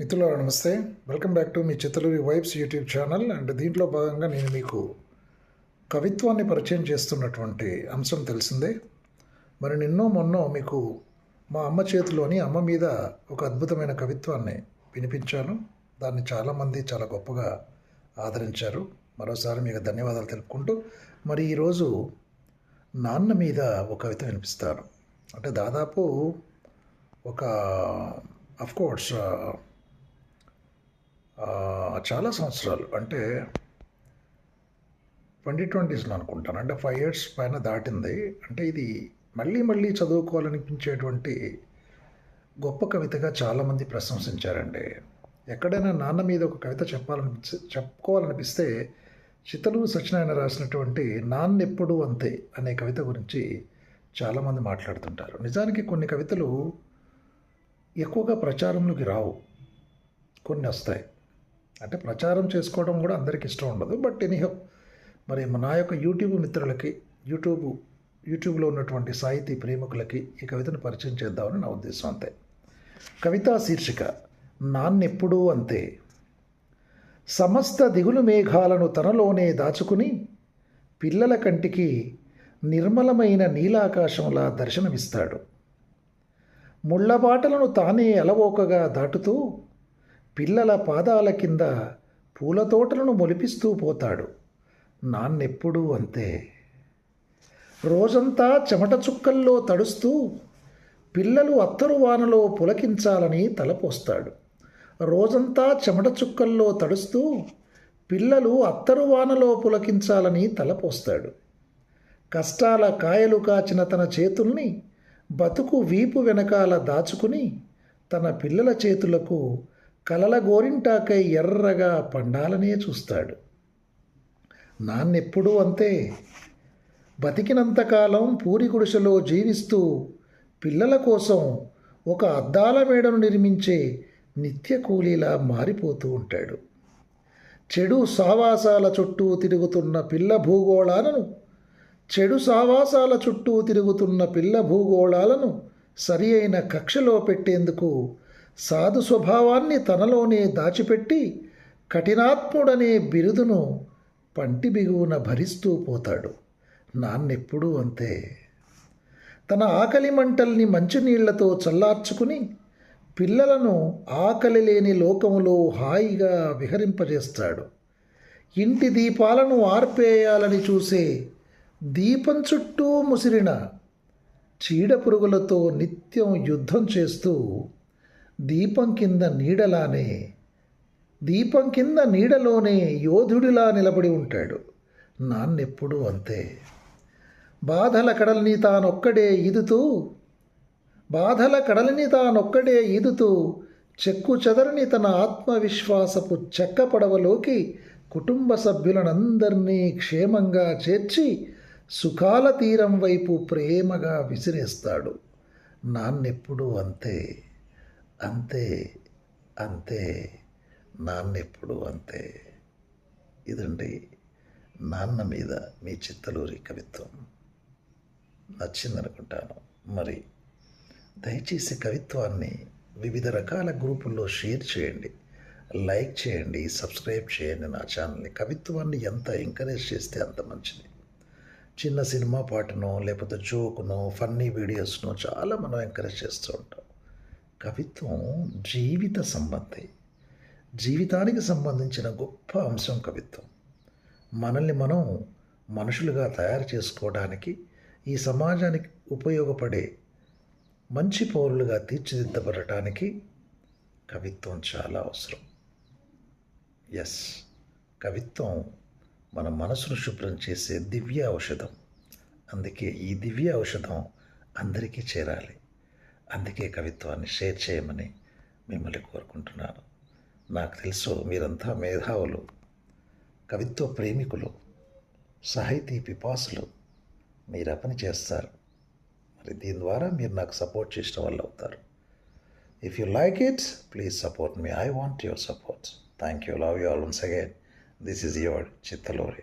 మిత్రులారా నమస్తే. Welcome back to me Chittaluri vibes YouTube channel and దీంట్లో భాగంగా నేను మీకు కవిత్వాన్ని పరిచయం చేస్తున్నటువంటి అంశం తెలిసిందే. మరి నిన్నో మొన్నో మీకు మా అమ్మ చేతిలోని అమ్మ మీద ఒక అద్భుతమైన కవిత్వాన్ని వినిపించాను. దాన్ని చాలామంది చాలా గొప్పగా ఆదరించారు. మరోసారి మీకు ధన్యవాదాలు తెలుపుకుంటూ మరి ఈరోజు నాన్న మీద ఒక కవిత వినిపిస్తాను. అంటే దాదాపు ఒక అఫ్కోర్స్ చాలా సంవత్సరాలు. అంటే ట్వంటీ ట్వంటీస్లో అనుకుంటాను. అంటే ఫైవ్ ఇయర్స్ పైన దాటింది. అంటే ఇది మళ్ళీ మళ్ళీ చదువుకోవాలనిపించేటువంటి గొప్ప కవితగా చాలామంది ప్రశంసించారండి. ఎక్కడైనా నాన్న మీద ఒక కవిత చెప్పాలనిపించి చెప్పుకోవాలనిపిస్తే చిత్తలు సత్యనారాయణ రాసినటువంటి నాన్నెప్పుడు అంతే అనే కవిత గురించి చాలామంది మాట్లాడుతుంటారు. నిజానికి కొన్ని కవితలు ఎక్కువగా ప్రచారంలోకి రావు. కొన్ని వస్తాయి. అంటే ప్రచారం చేసుకోవడం కూడా అందరికి ఇష్టం ఉండదు. బట్ ఎనీహో మరి నా యొక్క యూట్యూబ్ మిత్రులకి యూట్యూబ్ యూట్యూబ్లో ఉన్నటువంటి సాహితీ ప్రేమికులకి ఈ కవితను పరిచయం చేద్దామని నా ఉద్దేశం అంతే. కవితా శీర్షిక నాన్నెప్పుడూ అంతే. సమస్త దిగులు మేఘాలను తనలోనే దాచుకుని పిల్లల కంటికి నిర్మలమైన నీలాకాశంలా దర్శనమిస్తాడు. ముళ్ళబాటలను తానే అలవోకగా దాటుతూ పిల్లల పాదాల కింద పూల తోటలను మొలిపిస్తూ పోతాడు. నాన్నెప్పుడూ అంతే. రోజంతా చెమట చుక్కల్లో తడుస్తూ పిల్లలు అత్తరు వానలో పులకించాలని తలపోస్తాడు. రోజంతా చెమట చుక్కల్లో తడుస్తూ పిల్లలు అత్తరు వానలో పులకించాలని తలపోస్తాడు. కష్టాల కాయలు కాచిన తన చేతుల్ని బతుకు వీపు వెనకాల దాచుకుని తన పిల్లల చేతులకు కలల గోరింటాకై ఎర్రగా పండాలనే చూస్తాడు. నాన్నెప్పుడూ అంతే. బతికినంతకాలం పూరి గుడిసెలో జీవిస్తూ పిల్లల కోసం ఒక అద్దాల మేడను నిర్మించే నిత్య కూలీలా మారిపోతూ ఉంటాడు. చెడు సావాసాల చుట్టూ తిరుగుతున్న పిల్ల భూగోళాలను చెడు సావాసాల చుట్టూ తిరుగుతున్న పిల్ల భూగోళాలను సరి అయిన కక్షలో పెట్టేందుకు సాధు స్వభావాన్ని తనలోనే దాచిపెట్టి కఠినాత్ముడనే బిరుదును పంటి బిగువున భరిస్తూ పోతాడు. నాన్నెప్పుడూ అంతే. తన ఆకలి మంటల్ని మంచినీళ్ళతో చల్లార్చుకుని పిల్లలను ఆకలి లేని లోకములో హాయిగా విహరింపజేస్తాడు. ఇంటి దీపాలను ఆర్పేయాలని చూసే దీపం చుట్టూ ముసిరిన చీడ పురుగులతో నిత్యం యుద్ధం చేస్తూ దీపం కింద నీడలానే దీపం కింద నీడలోనే యోధుడిలా నిలబడి ఉంటాడు. నాన్నెప్పుడూ అంతే. బాధల కడల్ని తానొక్కడే ఈదుతూ బాధల కడలిని తానొక్కడే ఈదుతూ చెక్కు చెదరని తన ఆత్మవిశ్వాసపు చెక్క పడవలోకి కుటుంబ సభ్యులనందరినీ క్షేమంగా చేర్చి సుఖాల తీరం వైపు ప్రేమగా విసిరేస్తాడు. నాన్నెప్పుడూ అంతే. అంతే అంతే నాన్నెప్పుడు అంతే. ఇదండి నాన్న మీద మీ చిత్తలూరి కవిత్వం. నచ్చిందనుకుంటాను. మరి దయచేసి కవిత్వాన్ని వివిధ రకాల గ్రూపుల్లో షేర్ చేయండి. లైక్ చేయండి సబ్స్క్రైబ్ చేయండి నా ఛానల్ని. కవిత్వాన్ని ఎంత ఎంకరేజ్ చేస్తే అంత మంచిది. చిన్న సినిమా పాటనో లేకపోతే జోకునో ఫన్నీ వీడియోస్ను చాలా మనం ఎంకరేజ్ చేస్తూ ఉంటాం. కవిత్వం జీవిత సంబంధి. జీవితానికి సంబంధించిన గొప్ప అంశం కవిత్వం. మనల్ని మనం మనుషులుగా తయారు చేసుకోవడానికి ఈ సమాజానికి ఉపయోగపడే మంచి పౌరులుగా తీర్చిదిద్దబడటానికి కవిత్వం చాలా అవసరం. ఎస్ కవిత్వం మన మనసును శుభ్రం చేసే దివ్య ఔషధం. అందుకే ఈ దివ్య ఔషధం అందరికీ చేరాలి. అందుకే కవిత్వాన్ని షేర్ చేయమని మిమ్మల్ని కోరుకుంటున్నాను. నాకు తెలుసు మీరంతా మేధావులు కవిత్వ ప్రేమికులు సాహితీ పిపాసులు. మీరు పని చేస్తారు. మరి దీని ద్వారా మీరు నాకు సపోర్ట్ చేసిన వాళ్ళు అవుతారు. If you like it please support me I want your support thank you love you all once again this is your Chittaluri